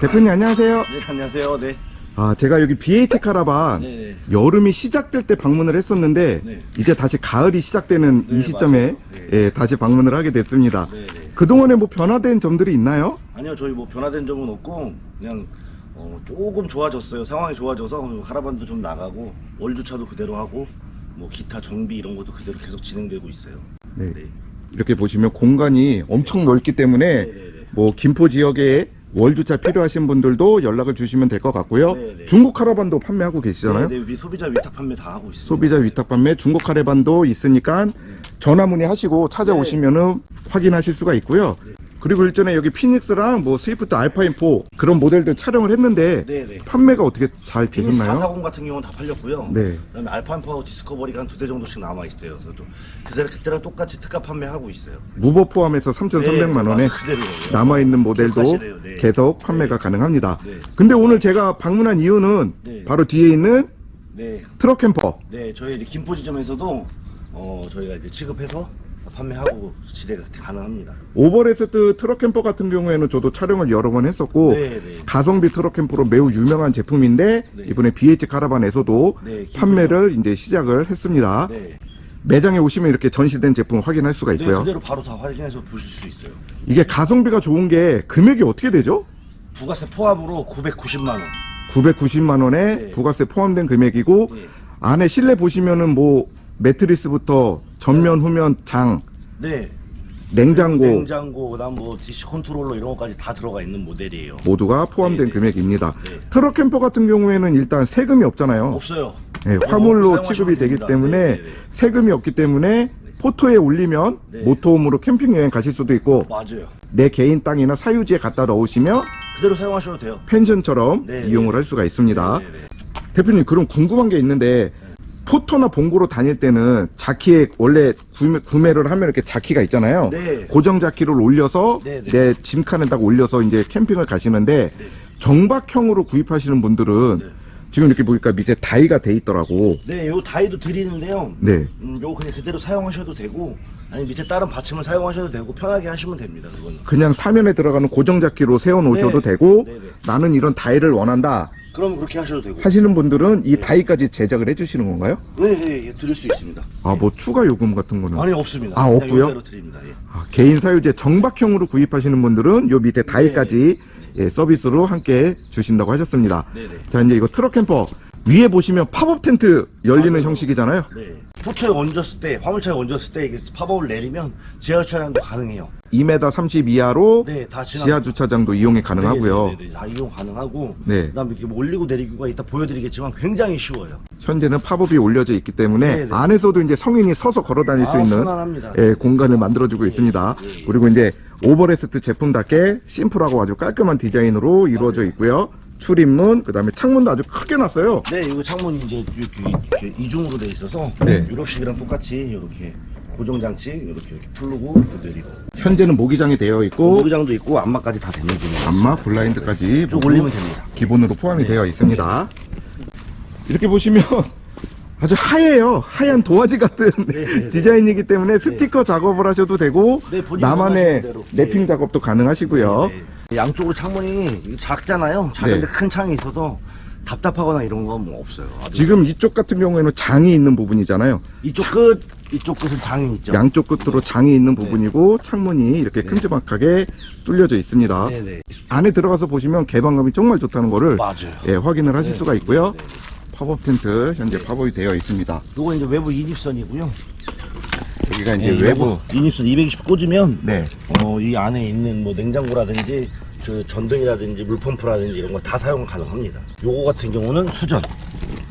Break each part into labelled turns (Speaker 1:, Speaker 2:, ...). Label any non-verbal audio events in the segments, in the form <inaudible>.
Speaker 1: 대표님 안녕하세요.
Speaker 2: 네, 안녕하세요. 네.
Speaker 1: 아, 제가 여기 BH 카라반
Speaker 2: 네.
Speaker 1: 여름이 시작될 때 방문을 했었는데
Speaker 2: 네.
Speaker 1: 이제 다시 가을이 시작되는
Speaker 2: 네,
Speaker 1: 이 시점에
Speaker 2: 맞아요. 네.
Speaker 1: 예, 다시 방문을 하게 됐습니다.
Speaker 2: 네, 네.
Speaker 1: 그동안에 뭐 변화된 점들이 있나요?
Speaker 2: 아니요, 저희 뭐 변화된 점은 없고 그냥 어, 조금 좋아졌어요. 상황이 좋아져서 카라반도 좀 나가고 월 주차도 그대로 하고 뭐 기타 정비 이런 것도 그대로 계속 진행되고 있어요.
Speaker 1: 네.
Speaker 2: 네.
Speaker 1: 이렇게 보시면 공간이 엄청 넓기 때문에
Speaker 2: 네, 네, 네.
Speaker 1: 뭐 김포 지역에 월주차 필요하신 분들도 연락을 주시면 될 것 같고요.
Speaker 2: 네, 네.
Speaker 1: 중국 카라반도 판매하고 계시잖아요.
Speaker 2: 네, 네, 위- 소비자 위탁 판매 다 하고 있어요.
Speaker 1: 소비자 위탁 판매 중국 카레반도 있으니까 전화 문의하시고 찾아오시면은 확인하실 수가 있고요. 그리고 일전에 여기 피닉스랑 뭐 스위프트 알파인 4 그런 모델들 촬영을 했는데
Speaker 2: 네, 네.
Speaker 1: 판매가 어떻게 잘 되셨나요?
Speaker 2: 440 같은 경우는 다 팔렸고요.
Speaker 1: 네.
Speaker 2: 그다음에 알파인파워 디스커버리가 한 두 대 정도씩 남아 있어요. 그래서 또 그대로 그때랑 똑같이 특가 판매하고 있어요.
Speaker 1: 무버 포함해서 3,300만 원에
Speaker 2: 네, 그대로예요.
Speaker 1: 남아 있는 모델도
Speaker 2: 기억하시네요. 네.
Speaker 1: 계속 판매가 가능합니다.
Speaker 2: 네.
Speaker 1: 근데 오늘 제가 방문한 이유는
Speaker 2: 네.
Speaker 1: 바로 뒤에 있는
Speaker 2: 네,
Speaker 1: 트럭 캠퍼
Speaker 2: 네, 저희 이제 김포 지점에서도 어 저희가 이제 취급해서 판매하고 지대가 가능합니다.
Speaker 1: 오버레스트 트럭 캠퍼 같은 경우에는 저도 촬영을 여러 번 했었고
Speaker 2: 네, 네.
Speaker 1: 가성비 트럭 캠퍼로 매우 유명한 제품인데
Speaker 2: 네.
Speaker 1: 이번에 BH 카라반에서도
Speaker 2: 네.
Speaker 1: 판매를 이제 시작을 했습니다.
Speaker 2: 네.
Speaker 1: 매장에 오시면 이렇게 전시된 제품 확인할 수가
Speaker 2: 네,
Speaker 1: 있고요.
Speaker 2: 그대로 바로 다 확인해서 보실 수 있어요.
Speaker 1: 이게 가성비가 좋은 게 금액이 어떻게 되죠?
Speaker 2: 부가세 포함으로 990만 원.
Speaker 1: 990만 원에
Speaker 2: 네.
Speaker 1: 부가세 포함된 금액이고
Speaker 2: 네.
Speaker 1: 안에 실내 보시면은 뭐 매트리스부터 전면 후면 장
Speaker 2: 네.
Speaker 1: 냉장고
Speaker 2: 냉장고, 그다음 뭐 DC 컨트롤러 이런 것까지 다 들어가 있는 모델이에요.
Speaker 1: 모두가 포함된
Speaker 2: 네, 네.
Speaker 1: 금액입니다.
Speaker 2: 네.
Speaker 1: 트럭 캠퍼 같은 경우에는 일단 세금이 없잖아요.
Speaker 2: 없어요.
Speaker 1: 네,
Speaker 2: 어,
Speaker 1: 화물로 취급이 되기
Speaker 2: 됩니다.
Speaker 1: 때문에
Speaker 2: 네, 네, 네.
Speaker 1: 세금이 없기 때문에 포토에 올리면
Speaker 2: 네.
Speaker 1: 모토홈으로 캠핑 여행 가실 수도 있고
Speaker 2: 맞아요.
Speaker 1: 내 개인 땅이나 사유지에 갖다 넣으시면
Speaker 2: 그대로 사용하셔도 돼요.
Speaker 1: 펜션처럼
Speaker 2: 네,
Speaker 1: 이용을
Speaker 2: 네.
Speaker 1: 할 수가 있습니다.
Speaker 2: 네, 네, 네.
Speaker 1: 대표님 그럼 궁금한 게 있는데 포토나 봉고로 다닐 때는 자키에 원래 구매, 를 하면 이렇게 자키가 있잖아요.
Speaker 2: 네.
Speaker 1: 고정 자키를 올려서
Speaker 2: 네, 네.
Speaker 1: 내 짐칸에다가 올려서 이제 캠핑을 가시는데
Speaker 2: 네.
Speaker 1: 정박형으로 구입하시는 분들은
Speaker 2: 네.
Speaker 1: 지금 이렇게 보니까 밑에 다이가 돼 있더라고.
Speaker 2: 네, 요 다이도 드리는데요.
Speaker 1: 네.
Speaker 2: 음, 요거 그냥 그대로 사용하셔도 되고 아니 밑에 다른 받침을 사용하셔도 되고 편하게 하시면 됩니다. 그거는.
Speaker 1: 그냥 사면에 들어가는 고정 자키로 세워 놓으셔도
Speaker 2: 네.
Speaker 1: 되고
Speaker 2: 네, 네.
Speaker 1: 나는 이런 다이를 원한다
Speaker 2: 그럼 그렇게 하셔도 되고.
Speaker 1: 하시는 분들은 이 다이까지 제작을 해주시는 건가요?
Speaker 2: 네, 네, 예, 드릴 수 있습니다.
Speaker 1: 아 뭐 추가 요금 같은 거는
Speaker 2: 아니 없습니다.
Speaker 1: 아,
Speaker 2: 그냥
Speaker 1: 없고요?
Speaker 2: 이대로 드립니다. 예.
Speaker 1: 아, 개인 사유지에 정박형으로 구입하시는 분들은 요 밑에 다이까지 예, 서비스로 함께 주신다고 하셨습니다.
Speaker 2: 네네.
Speaker 1: 자 이제 이거 트럭 캠퍼 위에 보시면 팝업 텐트 열리는
Speaker 2: 맞아요.
Speaker 1: 형식이잖아요.
Speaker 2: 네. 포트에 얹었을 때, 화물차에 얹었을 때 이게 팝업을 내리면 지하 주차장도 가능해요.
Speaker 1: 2m 30 이하로
Speaker 2: 네, 다 지나.
Speaker 1: 지하 주차장도 이용이 가능하고요.
Speaker 2: 네, 네, 네, 다 이용 가능하고.
Speaker 1: 네.
Speaker 2: 그다음에 이렇게 뭐 올리고 내리기가 이따 보여드리겠지만 굉장히 쉬워요.
Speaker 1: 현재는 팝업이 올려져 있기 때문에
Speaker 2: 네 네.
Speaker 1: 안에서도 이제 성인이 서서 걸어 다닐 수
Speaker 2: 아,
Speaker 1: 있는
Speaker 2: 편안합니다.
Speaker 1: 예, 공간을 만들어주고 있습니다.
Speaker 2: 예, 예.
Speaker 1: 그리고 이제 오버레스트 제품답게 심플하고 아주 깔끔한 디자인으로 이루어져 있고요. 출입문, 그 다음에 창문도 아주 크게 놨어요.
Speaker 2: 네, 이거 창문이 이제 이렇게, 이렇게 이중으로 돼 있어서
Speaker 1: 네.
Speaker 2: 유럽식이랑 똑같이 이렇게 고정 장치 이렇게 이렇게 풀르고 내리고
Speaker 1: 현재는 모기장이 되어 있고
Speaker 2: 모기장도 있고 안마까지 다 되는 기능.
Speaker 1: 안마 블라인드까지
Speaker 2: 쭉
Speaker 1: 모두
Speaker 2: 올리면 됩니다.
Speaker 1: 기본으로 포함이 되어 있습니다. 이렇게 보시면 아주 하얘요. 하얀 도화지 같은
Speaker 2: 네, 네.
Speaker 1: 디자인이기 때문에 스티커 작업을 하셔도 되고
Speaker 2: 네, 본인이
Speaker 1: 나만의
Speaker 2: 원하시는 대로.
Speaker 1: 랩핑
Speaker 2: 네.
Speaker 1: 작업도 가능하시고요.
Speaker 2: 네. 양쪽으로 창문이 작잖아요. 작은데
Speaker 1: 네.
Speaker 2: 큰 창이 있어서 답답하거나 이런 건 뭐 없어요. 아주
Speaker 1: 지금 이쪽 같은 경우에는 장이 있는 부분이잖아요.
Speaker 2: 이쪽 끝, 이쪽 끝은 장이 있죠.
Speaker 1: 양쪽 끝으로 장이 있는 부분이고 창문이 이렇게 큼지막하게 뚫려져 있습니다.
Speaker 2: 네네.
Speaker 1: 안에 들어가서 보시면 개방감이 정말 좋다는 거를
Speaker 2: 맞아요.
Speaker 1: 예, 확인을 하실
Speaker 2: 네,
Speaker 1: 수가 있고요.
Speaker 2: 네, 네.
Speaker 1: 팝업 텐트 현재 팝업이 되어 있습니다.
Speaker 2: 요거 이제 외부 인입선이고요.
Speaker 1: 여기가 이제
Speaker 2: 네,
Speaker 1: 외부
Speaker 2: 인입선 220 꽂으면
Speaker 1: 네.
Speaker 2: 어, 이 안에 있는 뭐 냉장고라든지 저 전등이라든지 물펌프라든지 이런 거 다 사용 가능합니다. 요거 같은 경우는 수전.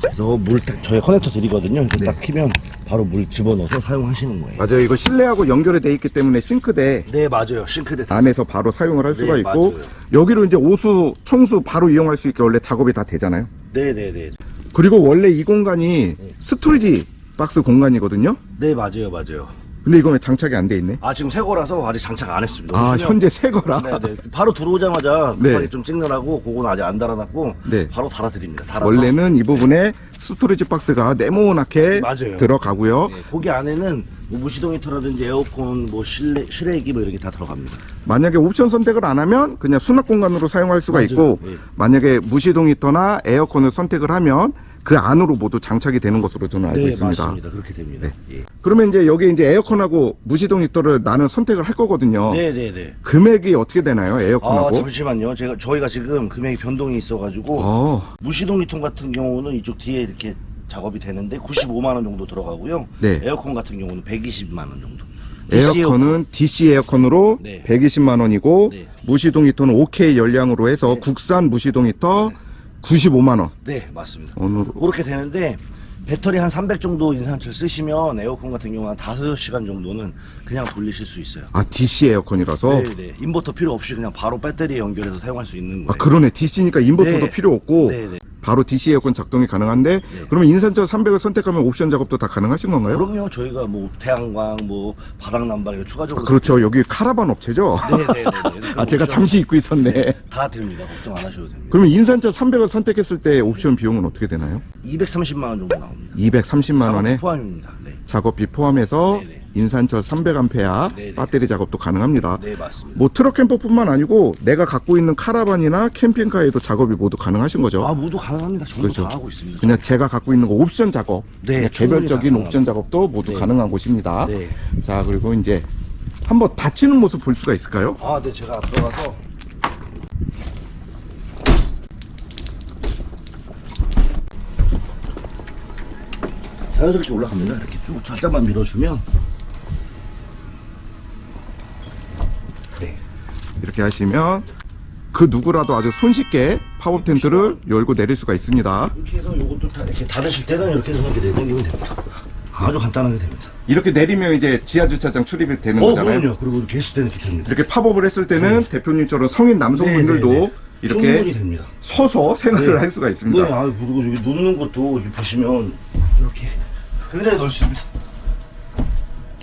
Speaker 2: 그래서 물 딱- 저희 커넥터 드리거든요. 이렇게
Speaker 1: 네.
Speaker 2: 딱 키면 바로 물 집어넣어서 사용하시는 거예요.
Speaker 1: 맞아요. 이거 실내하고 연결이 돼 있기 때문에 싱크대
Speaker 2: 네, 맞아요. 싱크대 다.
Speaker 1: 안에서 바로 사용을 할 수가
Speaker 2: 네,
Speaker 1: 있고
Speaker 2: 맞아요.
Speaker 1: 여기로 이제 오수, 청수 바로 이용할 수 있게 원래 작업이 다 되잖아요.
Speaker 2: 네, 네, 네.
Speaker 1: 그리고 원래 이 공간이 스토리지 박스 공간이거든요.
Speaker 2: 네, 맞아요, 맞아요.
Speaker 1: 근데 이거 왜 장착이 안 돼 있네?
Speaker 2: 아, 지금 새 거라서 아직 장착 안 했습니다.
Speaker 1: 아,
Speaker 2: 그냥-
Speaker 1: 현재 새 거라.
Speaker 2: 네, 네. 바로 들어오자마자
Speaker 1: 네.
Speaker 2: 급하게 좀 찍느라고 그거는 아직 안 달아놨고
Speaker 1: 네.
Speaker 2: 바로 달아드립니다. 달아서
Speaker 1: 원래는 이 부분에 스토리지 박스가 네모나게
Speaker 2: 맞아요.
Speaker 1: 들어가고요.
Speaker 2: 네, 거기 안에는 뭐 무시동 히터라든지 에어컨, 뭐 실내 실외기 뭐 이렇게 다 들어갑니다.
Speaker 1: 만약에 옵션 선택을 안 하면 그냥 수납 공간으로 사용할 수가
Speaker 2: 맞아요.
Speaker 1: 있고
Speaker 2: 예.
Speaker 1: 만약에 무시동 히터나 에어컨을 선택을 하면 그 안으로 모두 장착이 되는 것으로 저는 알고 있습니다.
Speaker 2: 네, 맞습니다. 그렇게 됩니다. 예.
Speaker 1: 그러면 이제 여기 이제 에어컨하고 무시동 히터를 나는 선택을 할 거거든요.
Speaker 2: 네, 네, 네.
Speaker 1: 금액이 어떻게 되나요?
Speaker 2: 아
Speaker 1: 에어컨하고?
Speaker 2: 잠시만요. 제가 저희가 지금 금액이 변동이 있어 가지고
Speaker 1: 어,
Speaker 2: 무시동 히통 같은 경우는 이쪽 뒤에 이렇게 작업이 되는데 95만 원 정도 들어가고요.
Speaker 1: 네.
Speaker 2: 에어컨 같은 경우는 120만 원 정도. DC
Speaker 1: 에어컨은 DC 에어컨으로
Speaker 2: 네.
Speaker 1: 120만 원이고
Speaker 2: 네.
Speaker 1: 무시동 히터는 OK 열량으로 해서
Speaker 2: 네.
Speaker 1: 국산 무시동 히터 95만 원.
Speaker 2: 네, 맞습니다.
Speaker 1: 어느
Speaker 2: 그렇게 되는데 배터리 한 300 정도 인산철 쓰시면 에어컨 같은 경우 한 5시간 정도는 그냥 돌리실 수 있어요.
Speaker 1: 아 DC 에어컨이라서
Speaker 2: 네, 네. 인버터 필요 없이 그냥 바로 배터리에 연결해서 사용할 수 있는
Speaker 1: 아
Speaker 2: 거예요.
Speaker 1: 그러네 DC니까 인버터도
Speaker 2: 네.
Speaker 1: 필요 없고
Speaker 2: 네, 네.
Speaker 1: 바로 DC 에어컨 작동이 가능한데 그러면 인산철 300을 선택하면 옵션 작업도 다 가능하신 건가요?
Speaker 2: 그럼요. 저희가 뭐 태양광, 뭐 바닥 난방 이런
Speaker 1: 아,
Speaker 2: 추가적으로
Speaker 1: 그렇죠 여기 카라반 업체죠?
Speaker 2: 네, 네, 네. 네. <laughs>
Speaker 1: 아 제가 잠시 잊고 있었네
Speaker 2: 다 됩니다. 걱정 안 하셔도 됩니다.
Speaker 1: 그러면 인산철 300을 선택했을 때 옵션 비용은 어떻게 되나요?
Speaker 2: 230만 원 정도 나옵니다.
Speaker 1: 230만 원에
Speaker 2: 포함입니다. 네.
Speaker 1: 작업비 포함해서
Speaker 2: 네네.
Speaker 1: 인산철 300A
Speaker 2: 네네.
Speaker 1: 배터리 작업도 가능합니다.
Speaker 2: 네, 맞습니다.
Speaker 1: 뭐 트럭 캠퍼뿐만 아니고 내가 갖고 있는 카라반이나 캠핑카에도 작업이 모두 가능하신 거죠.
Speaker 2: 아, 모두 가능합니다. 전부
Speaker 1: 그렇죠.
Speaker 2: 다 하고 있습니다.
Speaker 1: 그냥 제가 갖고 있는 거 옵션 작업,
Speaker 2: 네,
Speaker 1: 그냥
Speaker 2: 충분히
Speaker 1: 개별적인
Speaker 2: 가능합니다.
Speaker 1: 옵션 작업도 모두
Speaker 2: 네.
Speaker 1: 가능한 곳입니다.
Speaker 2: 네.
Speaker 1: 자 그리고 이제 한번 닫히는 모습 볼 수가 있을까요?
Speaker 2: 아, 네, 제가 들어가서 자연스럽게 올라갑니다. 이렇게 쭉 살짝만 밀어주면
Speaker 1: 이렇게 하시면 그 누구라도 아주 손쉽게 파워 텐트를 열고 내릴 수가 있습니다.
Speaker 2: 이렇게 해서 요것도 다 이렇게 닫으실 때는 이렇게 해서 이렇게 내리면 됩니다. 아주 간단하게 됩니다.
Speaker 1: 이렇게 내리면 이제 지하 주차장 출입이 되는
Speaker 2: 어,
Speaker 1: 거잖아요.
Speaker 2: 그럼요. 그리고 이렇게 했을 때는 이렇게 됩니다.
Speaker 1: 이렇게 팝업을 했을 때는 대표님처럼 성인 남성분들도
Speaker 2: 네, 네, 네. 충분히
Speaker 1: 이렇게
Speaker 2: 됩니다.
Speaker 1: 서서 생활을
Speaker 2: 네.
Speaker 1: 할 수가 있습니다.
Speaker 2: 네, 아, 그리고 여기 놓는 것도 여기 보시면 이렇게 굉장히 넓습니다.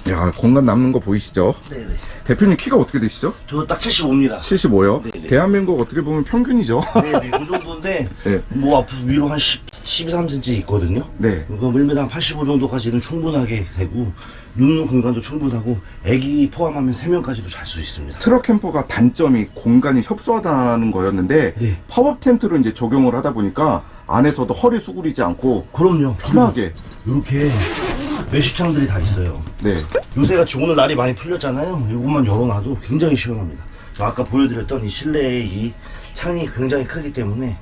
Speaker 1: 야 공간 남는 거 보이시죠?
Speaker 2: 네네.
Speaker 1: 대표님 키가 어떻게 되시죠?
Speaker 2: 저 딱 75입니다.
Speaker 1: 75요.
Speaker 2: 네네.
Speaker 1: 대한민국 어떻게 보면 평균이죠.
Speaker 2: 네 네, 그 정도인데, <laughs>
Speaker 1: 네.
Speaker 2: 뭐 앞으로 위로 한 10, 13cm 있거든요.
Speaker 1: 네.
Speaker 2: 그거 밀면 한85 정도까지는 충분하게 되고, 눕는 공간도 충분하고, 애기 포함하면 3명까지도 잘 수 있습니다.
Speaker 1: 트럭 캠퍼가 단점이 공간이 협소하다는 거였는데
Speaker 2: 네.
Speaker 1: 팝업 텐트를 이제 적용을 하다 보니까 안에서도 허리 수그리지 않고
Speaker 2: 그럼요.
Speaker 1: 편하게
Speaker 2: 이렇게 매식창들이 다 있어요.
Speaker 1: 네.
Speaker 2: 요새 같이 오늘 날이 많이 풀렸잖아요. 이것만 열어놔도 굉장히 시원합니다. 아까 보여드렸던 이 실내의 이 창이 굉장히 크기 때문에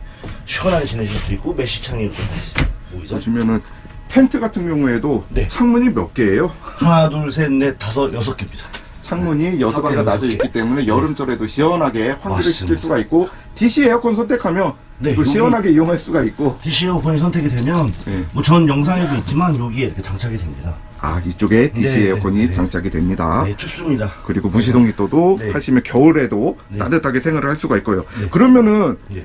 Speaker 2: 시원하게 지내실 수 있고 매식창이 이렇게 다 있어요. 보이죠?
Speaker 1: 보시면은 텐트 같은 경우에도
Speaker 2: 네.
Speaker 1: 창문이 몇 개예요?
Speaker 2: 하나, 둘, 셋, 넷, 다섯, 여섯 개입니다.
Speaker 1: 창문이 여섯 개가
Speaker 2: 여섯
Speaker 1: 나져
Speaker 2: 개.
Speaker 1: 있기 때문에 여름철에도 시원하게 환기를 시킬
Speaker 2: 맞습니다.
Speaker 1: 수가 있고 DC 에어컨 선택하면
Speaker 2: 네,
Speaker 1: 또
Speaker 2: 여기-
Speaker 1: 시원하게 이용할 수가 있고
Speaker 2: DC 에어컨이 선택이 되면
Speaker 1: 네.
Speaker 2: 뭐 전 영상에도 있지만 여기에 이렇게 장착이 됩니다.
Speaker 1: 아 이쪽에 DC
Speaker 2: 네,
Speaker 1: 에어컨이
Speaker 2: 네, 네.
Speaker 1: 장착이 됩니다.
Speaker 2: 네, 춥습니다.
Speaker 1: 그리고 무시동 히터도
Speaker 2: 네.
Speaker 1: 하시면 겨울에도
Speaker 2: 네.
Speaker 1: 따뜻하게 생활을 할 수가 있고요.
Speaker 2: 네.
Speaker 1: 그러면은
Speaker 2: 예.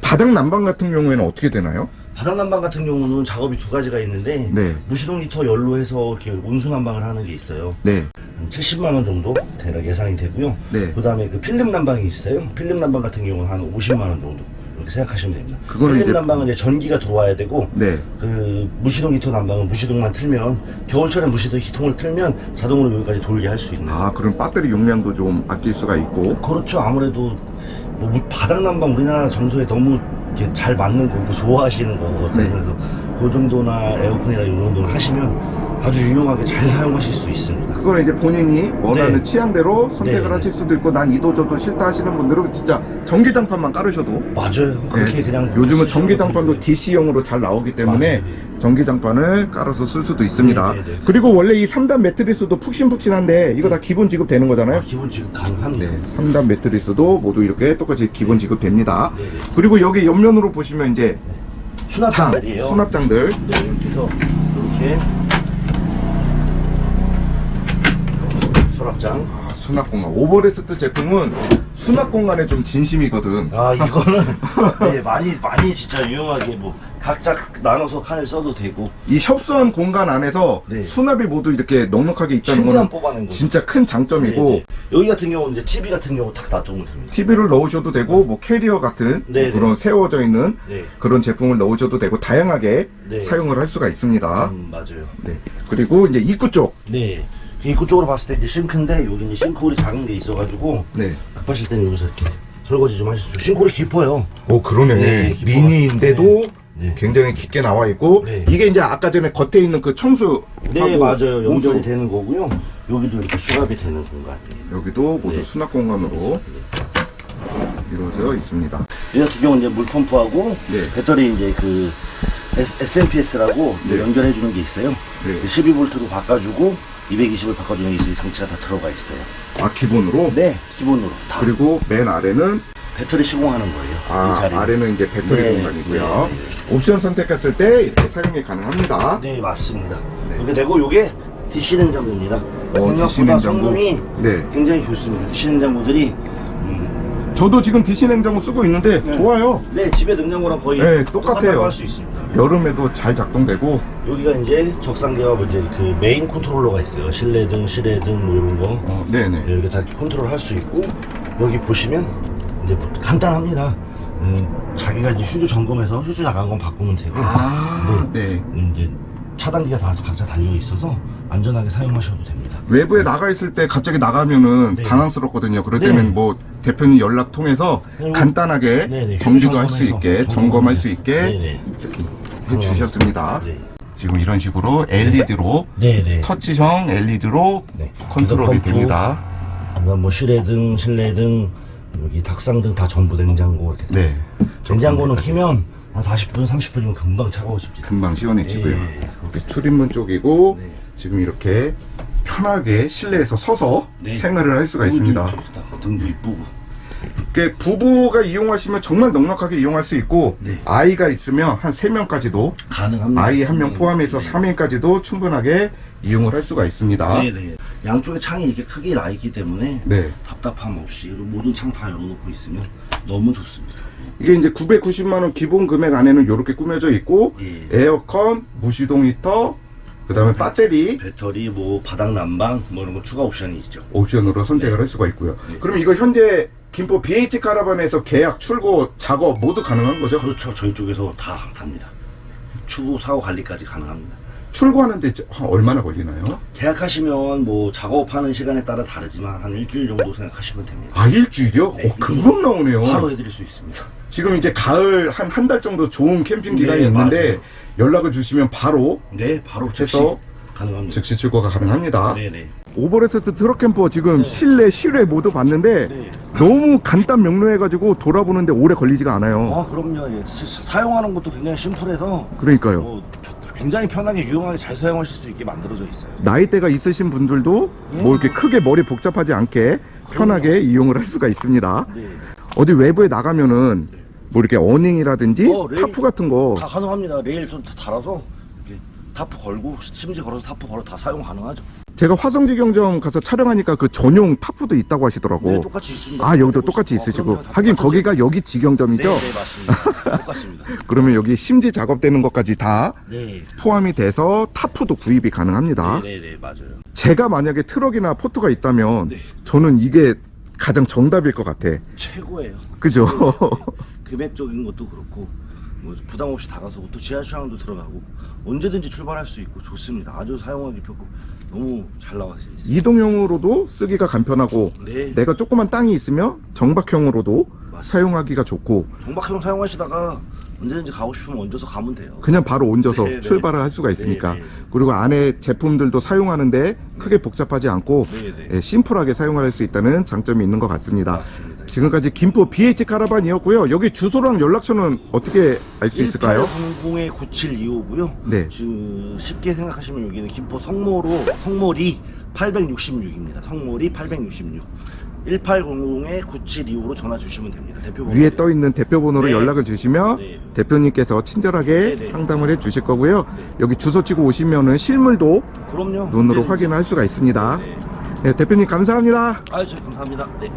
Speaker 1: 바닥 난방 같은 경우에는 어떻게 되나요?
Speaker 2: 바닥 난방 같은 경우는 작업이 두 가지가 있는데
Speaker 1: 네.
Speaker 2: 무시동 히터 열로 해서 이렇게 온수 난방을 하는 게 있어요.
Speaker 1: 네.
Speaker 2: 한 70만 원 정도 대략 예상이 되고요.
Speaker 1: 네.
Speaker 2: 그다음에 그 필름 난방이 있어요. 필름 난방 같은 경우는 한 50만 원 정도 이렇게 생각하시면 됩니다.
Speaker 1: 그거는 이제-
Speaker 2: 난방은 이제 전기가 들어와야 되고
Speaker 1: 네.
Speaker 2: 그 무시동 히터 난방은 무시동만 틀면 겨울철에 무시동 히통을 틀면 자동으로 여기까지 돌게 할 수 있는.
Speaker 1: 아 그럼 배터리 용량도 좀 아낄 수가 있고
Speaker 2: 그렇죠. 아무래도 뭐 무- 바닥 난방 우리나라 정서에 너무 이렇게 잘 맞는 거고 좋아하시는 거거든요.
Speaker 1: 네.
Speaker 2: 그래서 그 정도나 에어컨이나 이런 정도는 하시면 아주 유용하게 잘 사용하실 수 있습니다.
Speaker 1: 그거는 이제 본인이 원하는
Speaker 2: 네.
Speaker 1: 취향대로 선택을
Speaker 2: 네, 네.
Speaker 1: 하실 수도 있고 난 이도 저도 싫다 하시는 분들은 진짜 전기장판만 깔으셔도
Speaker 2: 맞아요. 그렇게
Speaker 1: 네.
Speaker 2: 그냥
Speaker 1: 요즘은
Speaker 2: 쓰시는
Speaker 1: 전기장판도 DC형으로 잘 나오기 때문에. 전기장판을 깔아서 쓸 수도 있습니다.
Speaker 2: 네, 네, 네.
Speaker 1: 그리고 원래 이 3단 매트리스도 푹신푹신한데 이거 다 기본 지급 되는 거잖아요.
Speaker 2: 아, 기본 지급 가능합니다.
Speaker 1: 네, 3단 매트리스도 모두 이렇게 똑같이 기본 지급 됩니다.
Speaker 2: 네, 네.
Speaker 1: 그리고 여기 옆면으로 보시면 이제 장,
Speaker 2: 수납장들이에요.
Speaker 1: 수납장들
Speaker 2: 네, 이렇게 해서 이렇게 수납장.
Speaker 1: 아, 수납 공간 오버레스트 제품은 수납 공간에 좀 진심이거든.
Speaker 2: 아 이거는 <laughs> 네, 많이 많이 진짜 유용하게 뭐 각자 나눠서 칸을 써도 되고
Speaker 1: 이 협소한 공간 안에서
Speaker 2: 네.
Speaker 1: 수납이 모두 이렇게 넉넉하게 있다는
Speaker 2: 최대한
Speaker 1: 거는
Speaker 2: 뽑아낸 거죠.
Speaker 1: 진짜 큰 장점이고
Speaker 2: 네, 네. 여기 같은 경우는 이제 TV 같은 경우 딱 놔두면 됩니다.
Speaker 1: TV를 넣으셔도 되고 뭐 캐리어 같은
Speaker 2: 네, 네.
Speaker 1: 그런 세워져 있는
Speaker 2: 네,
Speaker 1: 그런 제품을 넣으셔도 되고 다양하게
Speaker 2: 네.
Speaker 1: 사용을 할 수가 있습니다.
Speaker 2: 음, 맞아요.
Speaker 1: 네. 그리고 이제 입구 쪽.
Speaker 2: 네. 그 입구 쪽으로 봤을 때 이제 싱크인데 여기 이제 싱크홀이 작은 게 있어가지고
Speaker 1: 네.
Speaker 2: 급하실 때는 여기서 이렇게 설거지 좀 하실 수. 싱크홀이 깊어요.
Speaker 1: 오 그러네.
Speaker 2: 네, 깊어.
Speaker 1: 미니인데도
Speaker 2: 네.
Speaker 1: 굉장히 깊게 나와 있고
Speaker 2: 네.
Speaker 1: 이게 이제 아까 전에 겉에 있는 그 청수
Speaker 2: 네 맞아요. 연결이
Speaker 1: 모두
Speaker 2: 되는 거고요. 여기도 이렇게 수납이 되는 공간이에요.
Speaker 1: 여기도 모두
Speaker 2: 네.
Speaker 1: 수납 공간으로 이루어져 있습니다.
Speaker 2: 이 같은 경우는 이제 물 펌프하고
Speaker 1: 네.
Speaker 2: 배터리 이제 그 SMPS라고
Speaker 1: 네.
Speaker 2: 연결해 주는 게 있어요.
Speaker 1: 네.
Speaker 2: 12V로 바꿔주고 220을 바꿔주는 게 장치가 다 들어가 있어요.
Speaker 1: 아 기본으로
Speaker 2: 네, 기본으로 다
Speaker 1: 그리고 맨 아래는
Speaker 2: 배터리 시공하는 거예요. 이
Speaker 1: 아. 아래는 이제 배터리
Speaker 2: 네,
Speaker 1: 공간이고요.
Speaker 2: 네,
Speaker 1: 옵션 선택했을 때 이렇게 사용이 가능합니다.
Speaker 2: 네, 맞습니다.
Speaker 1: 네.
Speaker 2: 이렇게 되고 요게 DC 냉장고입니다.
Speaker 1: 어,
Speaker 2: 생각보다. 성능이
Speaker 1: 네.
Speaker 2: 굉장히 좋습니다. DC 냉장고들이 음,
Speaker 1: 저도 지금 DC 냉장고 쓰고 있는데
Speaker 2: 네.
Speaker 1: 좋아요.
Speaker 2: 네, 집에 냉장고랑 거의
Speaker 1: 네, 똑같아요.
Speaker 2: 똑같다고 할 수 있습니다.
Speaker 1: 여름에도 잘 작동되고
Speaker 2: 여기가 이제 적상계와 뭐 이제 그 메인 컨트롤러가 있어요. 실내등, 실외등 뭐 이런 거.
Speaker 1: 어, 네네.
Speaker 2: 네, 이렇게 다 컨트롤 할 수 있고 여기 보시면 이제 뭐 간단합니다. 음, 자기가 이제 휴즈 점검해서 휴즈 나간 건 바꾸면 되고
Speaker 1: 아, 네.
Speaker 2: 음, 이제 차단기가 다 각자 달려 있어서 안전하게 사용하셔도 됩니다.
Speaker 1: 외부에 나가 있을 때 갑자기 나가면은
Speaker 2: 네.
Speaker 1: 당황스럽거든요. 그럴
Speaker 2: 네.
Speaker 1: 때는 뭐 대표님 연락 통해서
Speaker 2: 네,
Speaker 1: 간단하게
Speaker 2: 네, 네.
Speaker 1: 정지도 할수
Speaker 2: 점검해서
Speaker 1: 있게
Speaker 2: 점검.
Speaker 1: 점검할 수 있게
Speaker 2: 네 네.
Speaker 1: 이렇게 해주셨습니다.
Speaker 2: 네.
Speaker 1: 지금 이런 식으로 LED로
Speaker 2: 네 네.
Speaker 1: 터치형 LED로
Speaker 2: 네.
Speaker 1: 컨트롤이 됩니다.
Speaker 2: 뭐 실외등, 실내등, 여기 닭상등 다 전부 냉장고 이렇게.
Speaker 1: 네.
Speaker 2: 냉장고는 키면 한 40분, 30분이면 금방 차가워집니다.
Speaker 1: 금방 시원해지고요.
Speaker 2: 네.
Speaker 1: 이렇게 출입문 쪽이고
Speaker 2: 네.
Speaker 1: 지금 이렇게 편하게 실내에서 서서
Speaker 2: 네.
Speaker 1: 생활을 할 수가 있습니다.
Speaker 2: 딱 등도 이쁘고.
Speaker 1: 이렇게 부부가 이용하시면 정말 넉넉하게 이용할 수 있고
Speaker 2: 네.
Speaker 1: 아이가 있으면 한 3명까지도
Speaker 2: 가능합니다.
Speaker 1: 아이 한 명 포함해서
Speaker 2: 네.
Speaker 1: 3인까지도 충분하게 이용을 할 수가 있습니다.
Speaker 2: 네 네. 양쪽에 창이 이렇게 크게 나 있기 때문에
Speaker 1: 네.
Speaker 2: 답답함 없이 모든 창 다 열어놓고 있으면 너무 좋습니다.
Speaker 1: 이게 이제 990만 원 기본 금액 안에는 이렇게 꾸며져 있고
Speaker 2: 예.
Speaker 1: 에어컨, 무시동 히터, 그다음에 배터리
Speaker 2: 배터리, 뭐 바닥 난방, 뭐 이런 거 추가 옵션이 있죠.
Speaker 1: 옵션으로 선택을 할 수가 있고요.
Speaker 2: 네.
Speaker 1: 그럼 이거 현재 김포 BH 카라반에서 계약, 출고, 작업 모두 가능한 거죠?
Speaker 2: 그렇죠. 저희 쪽에서 다 답니다. 추후 사후 관리까지 가능합니다.
Speaker 1: 출고하는데 한 얼마나 걸리나요?
Speaker 2: 계약하시면 뭐 작업하는 시간에 따라 다르지만 한 일주일 정도 생각하시면 됩니다.
Speaker 1: 아 일주일이요?
Speaker 2: 네,
Speaker 1: 어, 금방 나오네요.
Speaker 2: 바로 해드릴 수 있습니다.
Speaker 1: 지금 이제 가을 한 한 달 정도 좋은 캠핑 기간이
Speaker 2: 네,
Speaker 1: 있는데
Speaker 2: 맞아요.
Speaker 1: 연락을 주시면 바로
Speaker 2: 네, 바로 즉시 가능합니다.
Speaker 1: 즉시 출고가 가능합니다.
Speaker 2: 네네.
Speaker 1: 오버레스트 트럭 캠퍼 지금
Speaker 2: 네.
Speaker 1: 실내 실외 모두 봤는데
Speaker 2: 네.
Speaker 1: 너무 간단 명료해가지고 돌아보는데 오래 걸리지가 않아요.
Speaker 2: 아 그럼요. 예. 스- 사용하는 것도 굉장히 심플해서
Speaker 1: 그러니까요.
Speaker 2: 뭐 굉장히 편하게 유용하게 잘 사용하실 수 있게 만들어져 있어요.
Speaker 1: 나이대가 있으신 분들도 뭐 이렇게 크게 머리 복잡하지 않게 편하게 이용을 할 수가 있습니다.
Speaker 2: 네.
Speaker 1: 어디 외부에 나가면은 뭐 이렇게 어닝이라든지
Speaker 2: 어, 레일.
Speaker 1: 타프 같은 거
Speaker 2: 다 가능합니다. 레일 좀 다 달아서 타프 걸고 심지 걸어서 타프 걸어 다 사용 가능하죠.
Speaker 1: 제가 화성지 경점 가서 촬영하니까 그 전용 타프도 있다고 하시더라고.
Speaker 2: 네, 똑같이 있습니다.
Speaker 1: 아 여기도 똑같이
Speaker 2: 있- 어,
Speaker 1: 있으시고
Speaker 2: 그럼요. 다
Speaker 1: 하긴
Speaker 2: 똑같죠.
Speaker 1: 거기가 여기 지경점이죠.
Speaker 2: 네, 네 맞습니다. 똑같습니다. <laughs>
Speaker 1: 그러면 여기 심지 작업되는 것까지 다
Speaker 2: 네.
Speaker 1: 포함이 돼서 타프도 구입이 가능합니다.
Speaker 2: 네, 네, 네, 맞아요.
Speaker 1: 제가 만약에 트럭이나 포트가 있다면
Speaker 2: 네.
Speaker 1: 저는 이게 가장 정답일 것 같아.
Speaker 2: 최고예요.
Speaker 1: 그죠?
Speaker 2: 금액적인 것도 그렇고 뭐 부담 없이 다가서고 또 지하 주차장도 들어가고 언제든지 출발할 수 있고 좋습니다. 아주 사용하기 편고 너무 잘 나와 있어요.
Speaker 1: 이동형으로도 쓰기가 간편하고
Speaker 2: 네.
Speaker 1: 내가 조그만 땅이 있으면 정박형으로도
Speaker 2: 맞습니다.
Speaker 1: 사용하기가 좋고
Speaker 2: 정박형 사용하시다가 언제든지 가고 싶으면 얹어서 가면 돼요.
Speaker 1: 그냥 바로 얹어서
Speaker 2: 네, 네.
Speaker 1: 출발을 할 수가 있으니까
Speaker 2: 네, 네.
Speaker 1: 그리고 안에 제품들도 사용하는데 크게 복잡하지 않고
Speaker 2: 네, 네.
Speaker 1: 예, 심플하게 사용할 수 있다는 장점이 있는 것 같습니다.
Speaker 2: 맞습니다.
Speaker 1: 지금까지 김포 BH 카라반이었고요. 여기 주소랑 연락처는 어떻게 알 수 있을까요?
Speaker 2: 1800의 9725고요.
Speaker 1: 네.
Speaker 2: 쉽게 생각하시면 여기는 김포 성모로 성모리 866입니다. 성모리 866. 1800의 9725로 전화 주시면 됩니다. 대표 번호.
Speaker 1: 위에 떠 있는 대표 번호로
Speaker 2: 네.
Speaker 1: 연락을 주시면
Speaker 2: 네.
Speaker 1: 대표님께서 친절하게
Speaker 2: 네, 네.
Speaker 1: 상담을 해 주실 거고요.
Speaker 2: 네.
Speaker 1: 여기 주소 치고 오시면은 실물도
Speaker 2: 그럼요.
Speaker 1: 눈으로
Speaker 2: 언제든지.
Speaker 1: 확인할 수가 있습니다.
Speaker 2: 네.
Speaker 1: 네, 대표님 감사합니다.
Speaker 2: 아유, 저 감사합니다. 네.